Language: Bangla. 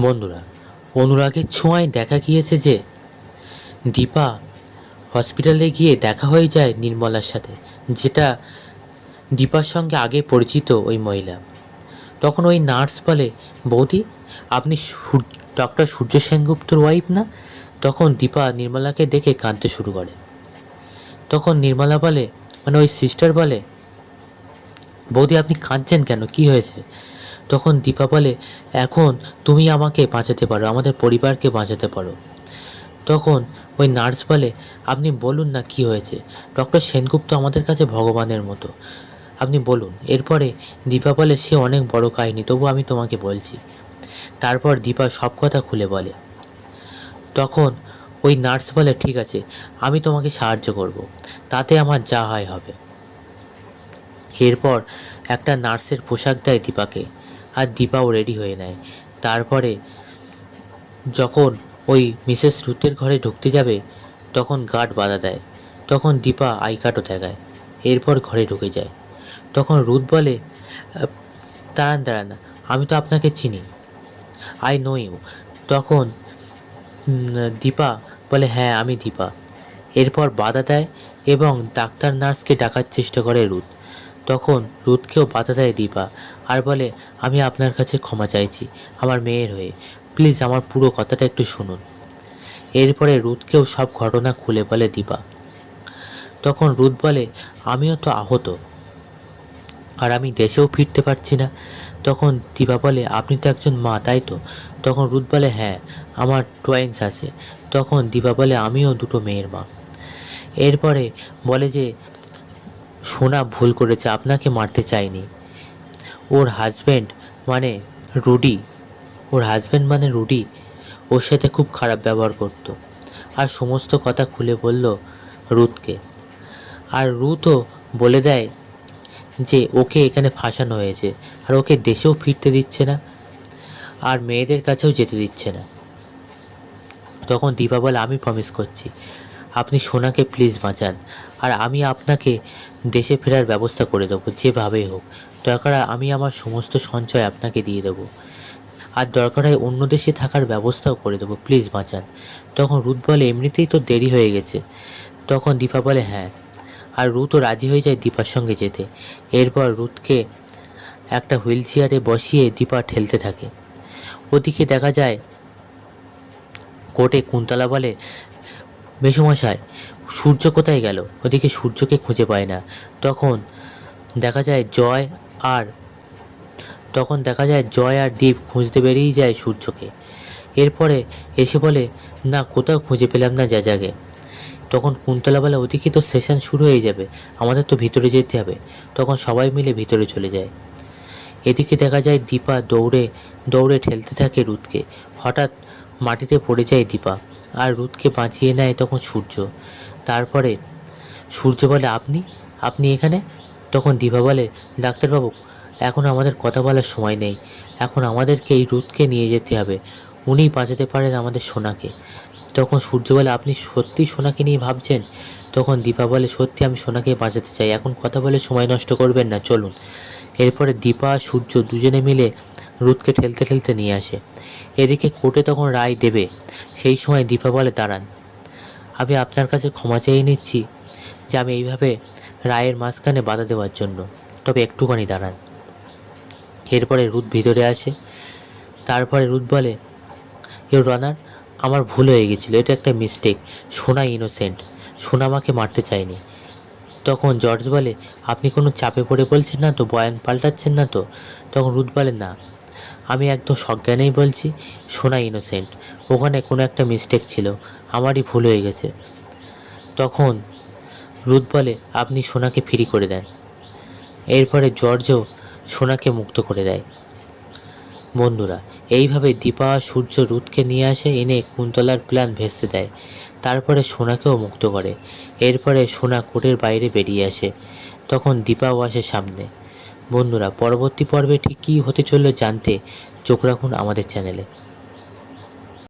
বন্ধুরা অনুরাগের ছোঁয়ায় দেখা গিয়েছে যে দীপা হসপিটালে গিয়ে দেখা হয়ে যায় নির্মলার সাথে, যেটা দীপার সঙ্গে আগে পরিচিত ওই মহিলা। তখন ওই নার্স বলে, বৌদি, আপনি ডক্টর সূর্য সেনগুপ্তর ওয়াইফ না? তখন দীপা নির্মলাকে দেখে কাঁদতে শুরু করে। তখন নির্মলা বলে মানে ওই সিস্টার বলে, বৌদি, আপনি কাঁদছেন কেন? কি হয়েছে? তখন দীপা বলে, এখন তুমি আমাকে বাঁচাতে পারো, আমাদের পরিবারকে বাঁচাতে পারো। তখন ওই নার্স বলে, আপনি বলুন না কি হয়েছে? ডক্টর সেনগুপ্ত আমাদের কাছে ভগবানের মতো। আপনি বলুন। এরপরে দীপা বলে, সে অনেক বড় কাহিনী, তবু আমি তোমাকে বলছি। তারপর দীপা সব কথা খুলে বলে। তখন ওই নার্স বলে, ঠিক আছে, আমি তোমাকে সাহায্য করব, তাতে আমার যা হয় হবে। এরপর একটা নার্সের পোশাক দেয় দীপাকে। আর দীপাও রেডি হয়ে নেয়। তারপরে যখন ওই মিসেস রুথের ঘরে ঢুকতে যাবে, তখন গার্ড বাধা দেয়। তখন দীপা আই কার্ডও দেখায়। এরপর ঘরে ঢুকে যায়। তখন রুথ বলে দাঁড়ান দাঁড়ান, আমি তো আপনাকে চিনি। আই নো ইউ তখন দীপা বলে হ্যাঁ আমি দীপা। এরপর বাধা দেয় এবং ডাক্তার নার্সকে ডাকার চেষ্টা করে রুথ। তখন রুথকেও বাধা দেয় দীপা আর বলে, আমি আপনার কাছে ক্ষমা চাইছি, আমার মেয়ের হয়ে। প্লিজ আমার পুরো কথাটা একটু শুনুন। এরপরে রুথকেও সব ঘটনা খুলে বলে দীপা। তখন রুথ বলে, আমিও তো আহত আর আমি দেশেও ফিরতে পারছি না। তখন দীপা বলে, আপনি তো একজন মা, তাই তো? তখন রুথ বলে হ্যাঁ আমার টুয়াইন্স আছে। তখন দীপা বলে, আমিও দুটো মেয়ের মা। এরপরে বলে যে সোনা ভুল করেছে, আপনাকে মারতে চায়নি ওর হাজব্যান্ড মানে রুডি। ওর হাজব্যান্ড মানে রুডি। ওর সাথে খুব খারাপ ব্যবহার করতো। আর সমস্ত কথা খুলে বলল রুথকে আর রুথও বলে দেয় যে ওকে এখানে ফাঁসানো হয়েছে। আর ওকে দেশেও ফিরতে দিচ্ছে না। আর মেয়েদের কাছেও যেতে দিচ্ছে না। তখন দীপা বলে, আমি প্রমিস করছি। আপনি সোনাকে প্লিজ বাঁচান। আর আমি আপনাকে দেশে ফেরার ব্যবস্থা করে দেবো, যেভাবেই হোক। দরকার আমি আমার সমস্ত সঞ্চয় আপনাকে দিয়ে দেবো। আর দরকার হয় অন্য দেশে থাকার ব্যবস্থাও করে দেবো প্লিজ বাঁচান। তখন রুথ বলে, এমনিতেই তো দেরি হয়ে গেছে। তখন দীপা বলে হ্যাঁ। আর রুথও রাজি হয়ে যায় দীপার সঙ্গে যেতে। এরপর রুথকে একটা হুইল চেয়ারে বসিয়ে দীপা ঠেলতে থাকে। ওদিকে দেখা যায়, কোর্টে কুন্তলা বলে মেসোমশাই সূর্য কোথায় গেল? ওদিকে সূর্যকে খুঁজে পায় না। তখন দেখা যায় জয় আর, তখন দেখা যায় জয় আর দীপ খুঁজতে বেরিয়ে যায় সূর্যকে। এরপরে এসে বলে, না, কোথাও খুঁজে পেলাম না যাজাকে তখন কুন্তলা বলে, ওদিকে তো সেশন শুরু হয়ে যাবে, আমাদের তো ভিতরে যেতে হবে। তখন সবাই মিলে ভিতরে চলে যায়। এদিকে দেখা যায় দীপা দৌড়ে দৌড়ে ঠেলতে থাকে রুদকে হঠাৎ মাটিতে পড়ে যায় দীপা। আর রুথকে বাঁচিয়ে নেয় তখন সূর্য। তারপরে সূর্য বলে, আপনি? আপনি এখানে? তখন দীপা বলে, ডাক্তারবাবু, এখন আমাদের কথা বলার সময় নেই। এখন আমাদেরকে এই রুথকে নিয়ে যেতে হবে। উনিই বাঁচাতে পারেন আমাদের সোনাকে। তখন সূর্য বলে, আপনি সত্যি সোনাকে নিয়ে ভাবছেন? তখন দীপা বলে, সত্যি আমি সোনাকে বাঁচাতে চাই। এখন কথা বলে সময় নষ্ট করবেন না, চলুন। এরপরে দীপা, সূর্য দুজনে মিলে রুথকে ঠেলতে ঠেলতে নিয়ে আসে। এদিকে কোর্টে তখন রায় দেবে, সেই সময় দীপা বলে, দাঁড়ান, আমি আপনার কাছে ক্ষমা চেয়ে নিচ্ছি যে আমি এইভাবে রায়ের মাঝখানে বাধা দেওয়ার জন্য। তবে একটুখানি দাঁড়ান। এরপরে রুথ ভিতরে আসে। তারপরে রুথ বলে ইউর রানার, আমার ভুল হয়ে গেছিল, এটা একটা মিস্টেক। সোনা ইনোসেন্ট, সোনা আমাকে মারতে চায়নি। তখন জর্জ বলে, আপনি কোনো চাপে পড়ে বলছেন না তো, বয়ান পাল্টাচ্ছেন না তো? তখন রুথ বলে, না আমি একদম সজ্ঞানেই বলছি, সোনা ইনোসেন্ট ওখানে কোনো একটা মিস্টেক ছিল, আমারই ভুল হয়ে গেছে। তখন রুদ বলে, আপনি সোনাকে ফ্রি করে দেন। এরপরে জর্জও সোনাকে মুক্ত করে দেয়। বন্ধুরা, এইভাবে দীপা, সূর্য রুথকে নিয়ে আসে, এনে কুন্তলার প্ল্যান ভেস্তে দেয়। তারপরে সোনাকেও মুক্ত করে। এরপরে সোনা কোর্টের বাইরে বেরিয়ে আসে। তখন দীপাও আসে সামনে। বন্ধুরা পরবর্তী পর্বে ঠিক কী হতে চলল জানতে চোখ রাখুন আমাদের চ্যানেলে।